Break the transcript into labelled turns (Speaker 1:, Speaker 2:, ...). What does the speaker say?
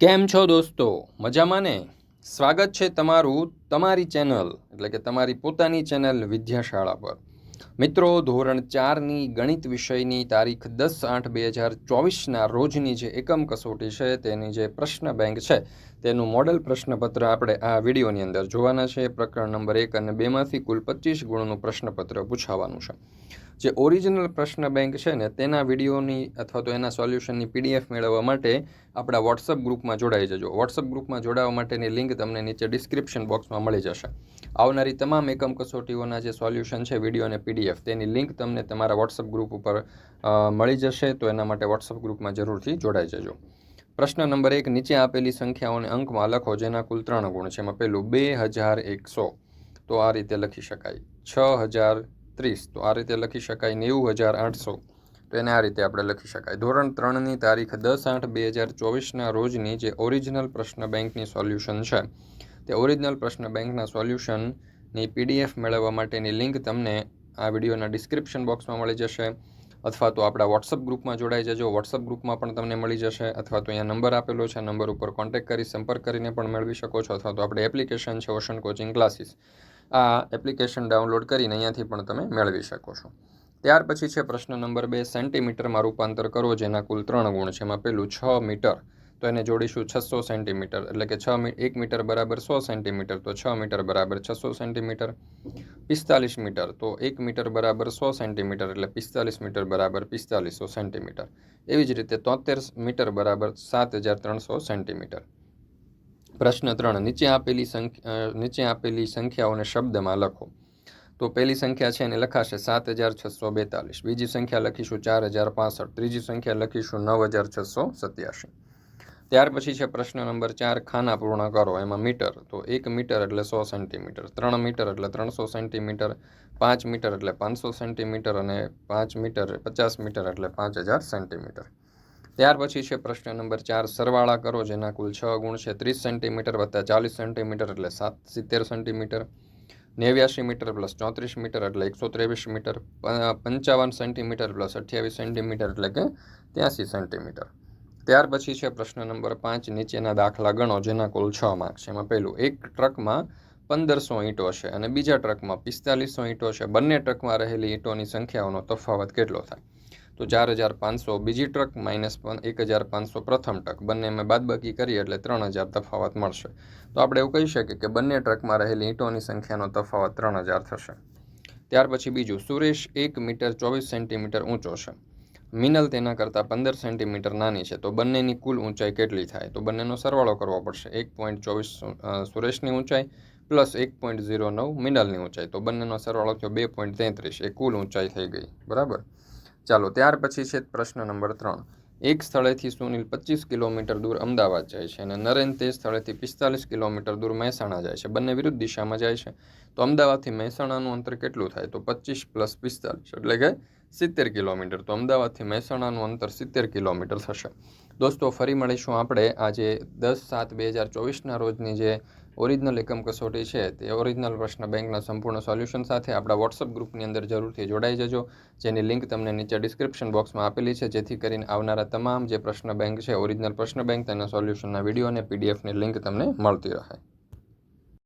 Speaker 1: કેમ છો દોસ્તો? મજામાં ને? સ્વાગત છે તમારું તમારી ચેનલ, એટલે કે તમારી પોતાની ચેનલ વિદ્યાશાળા પર. મિત્રો, ધોરણ ચારની ગણિત વિષયની તારીખ દસ આઠ બે હજાર ચોવીસના રોજની જે એકમ કસોટી છે, તેની જે પ્રશ્ન બેંક છે, તેનું મોડલ પ્રશ્નપત્ર આપણે આ વિડીયોની અંદર જોવાના છે. પ્રકરણ નંબર એક અને બેમાંથી કુલ પચીસ ગુણનું પ્રશ્નપત્ર પૂછાવાનું છે. જે ઓરિજિનલ પ્રશ્ન બેંક છે ને, તેના વિડીયોની અથવા તો એના સોલ્યુશનની પીડીએફ મેળવવા માટે આપણા વોટ્સઅપ ગ્રુપમાં જોડાઈ જજો. વોટ્સઅપ ગ્રુપમાં જોડાવા માટેની લિંક તમને નીચે ડિસ્ક્રિપ્શન બોક્સમાં મળી જશે. આવનારી તમામ એકમ કસોટીઓના જે સોલ્યુશન છે, વીડિયો અને પીડીએફ, તેની લિંક તમને તમારા વોટ્સઅપ ગ્રુપ ઉપર મળી જશે, તો એના માટે વોટ્સઅપ ગ્રુપમાં જરૂરથી જોડાઈ જજો. પ્રશ્ન નંબર એક, નીચે આપેલી સંખ્યાઓને અંકમાં લખો, જેના કુલ ત્રણ ગુણ છે. એમાં પહેલું બે હજાર એકસો. તો આ રીતે લખી શકાય. છ હજાર ત્રીસ. તો આ રીતે લખી શકાય નેવું હજાર આઠસો તો એને આ રીતે આપણે લખી શકાય. ધોરણ ત્રણની તારીખ દસ આઠ બે હજાર ચોવીસના રોજની જે ઓરિજિનલ પ્રશ્ન બેંકની સોલ્યુશન છે, તે ઓરિજિનલ પ્રશ્ન બેંકના સોલ્યુશનની પીડીએફ મેળવવા માટેની લિંક તમને આ વિડીયોના ડિસ્ક્રિપ્શન બોક્સમાં મળી જશે, અથવા તો આપણા વોટ્સઅપ ગ્રુપમાં જોડાઈ જજો. વોટ્સઅપ ગ્રુપમાં પણ તમને મળી જશે, અથવા તો અહીંયા નંબર આપેલો છે. નંબર ઉપર કોન્ટેક્ટ કરી સંપર્ક કરીને પણ મેળવી શકો છો, અથવા તો આપણે એપ્લિકેશન છે ઓશન કોચિંગ ક્લાસીસ. આ એપ્લિકેશન ડાઉનલોડ કરીને અહીંયાથી પણ તમે મેળવી શકો છો. ત્યાર પછી છે પ્રશ્ન નંબર બે, સેન્ટીમીટરમાં રૂપાંતર કરો જેના કુલ ત્રણ ગુણ છે. એમાં પેલું છ મીટર, તો એને જોડીશું છસો સેન્ટીમીટર, એટલે કે છ એક મીટર બરાબર સો સેન્ટીમીટર, તો છ મીટર બરાબર છસો સેન્ટીમીટર. પિસ્તાલીસ મીટર, તો એક મીટર બરાબર સો સેન્ટીમીટર, એટલે પિસ્તાલીસ મીટર બરાબર પિસ્તાલીસો સેન્ટીમીટર. એવી જ રીતે તોતેર મીટર બરાબર સાત હજાર ત્રણસો સેન્ટીમીટર. પ્રશ્ન ત્રણ, નીચે આપેલી સંખ્યા નીચે આપેલી સંખ્યાઓને શબ્દમાં લખો. તો પહેલી સંખ્યા છે એને લખાશે સાત હજાર છસો બેતાલીસ. બીજી સંખ્યા લખીશું ચાર હજાર પાસઠ. ત્રીજી સંખ્યા લખીશું નવ હજાર છસો સત્યાસી. ત્યાર પછી છે પ્રશ્ન નંબર ચાર, ખાના પૂર્ણ કરો. એમાં મીટર. તો એક મીટર એટલે સો સેન્ટીમીટર. ત્રણ મીટર એટલે ત્રણસો સેન્ટીમીટર. પાંચ મીટર એટલે પાંચસો સેન્ટીમીટર. અને પાંચ મીટર પચાસ મીટર એટલે પાંચ હજાર સેન્ટીમીટર. ત્યાર પછી છે પ્રશ્ન નંબર ચાર, સરવાળા કરો જેના કુલ છ ગુણ છે. ત્રીસ સેન્ટીમીટર વત્તા ચાલીસ સેન્ટીમીટર એટલે સાત, સિત્તેર સેન્ટીમીટર. નેવ્યાસી મીટર પ્લસ ચોત્રીસ મીટર એટલે એકસો ત્રેવીસ મીટર. પંચાવન સેન્ટીમીટર પ્લસ અઠ્યાવીસ સેન્ટીમીટર એટલે કે ત્યાંસી સેન્ટીમીટર. ત્યાર પછી છે પ્રશ્ન નંબર પાંચ, નીચેના દાખલા ગણો જેના કુલ છ માર્ક છે. એમાં પહેલું, એક ટ્રકમાં પંદરસો ઈંટો છે અને બીજા ટ્રકમાં પિસ્તાલીસો ઈંટો છે. બંને ટ્રકમાં રહેલી ઈંટોની સંખ્યાઓનો તફાવત કેટલો થાય? તો ચાર હજાર પાંચસો, બીજી ટ્રક માઇનસ એક હજાર પાંચસો પ્રથમ ટ્રક. બંનેમાં બાદબાકી કરીએ એટલે ત્રણ હજાર તફાવત મળશે. તો આપણે એવું કહી શકીએ કે બંને ટ્રકમાં રહેલી ઈંટોની સંખ્યાનો તફાવત ત્રણ હજાર થશે. ત્યાર પછી બીજું, સુરેશ એક મીટર ચોવીસ સેન્ટીમીટર ઊંચો છે. મિનલ તેના કરતાં પંદર સેન્ટીમીટર નાની છે. તો બંનેની કુલ ઊંચાઈ કેટલી થાય? તો બંનેનો સરવાળો કરવો પડશે. એક પોઈન્ટ ચોવીસ સુરેશની ઊંચાઈ પ્લસ એક પોઈન્ટ ઝીરો નવ મિનલની ઊંચાઈ. તો બંનેનો સરવાળો થયો બે પોઈન્ટ તેત્રીસ. એ કુલ ઊંચાઈ થઈ ગઈ. બરાબર? ચાલો, ત્યાર પછી છે પ્રશ્ન નંબર ત્રણ. એક સ્થળેથી સુનિલ પચીસ કિલોમીટર દૂર અમદાવાદ જાય છે અને નરેન તે સ્થળેથી પિસ્તાલીસ કિલોમીટર દૂર મહેસાણા જાય છે. બંને વિરુદ્ધ દિશામાં જાય છે. તો અમદાવાદથી મહેસાણાનું અંતર કેટલું થાય? તો પચીસ પ્લસ પિસ્તાલીસ, એટલે કે સિત્તેર કિલોમીટર. તો અમદાવાદથી મહેસાણાનું અંતર સિત્તેર કિલોમીટર થશે. દોસ્તો, ફરી મળીશું આપણે આજે દસ સાત બે હજાર ચોવીસના રોજની જે ઓરિજિનલ એકમ કસોટી છે. તે ઓરિજિનલ પ્રશ્ન બેંકના સંપૂર્ણ સોલ્યુશન સાથે આપણા વોટ્સઅપ ગ્રુપની અંદર જરૂરથી જોડાઈ જજો. જેની લિંક તમને નીચે ડિસ્ક્રિપ્શન બોક્સમાં આપેલી છે. જેથી કરીને આવનારા તમામ જે પ્રશ્ન બેંક છે ઓરિજિનલ પ્રશ્ન બેંક તેના સોલ્યુશનના વીડિયો અને પીડીએફની લિંક તમને મળતી રહે.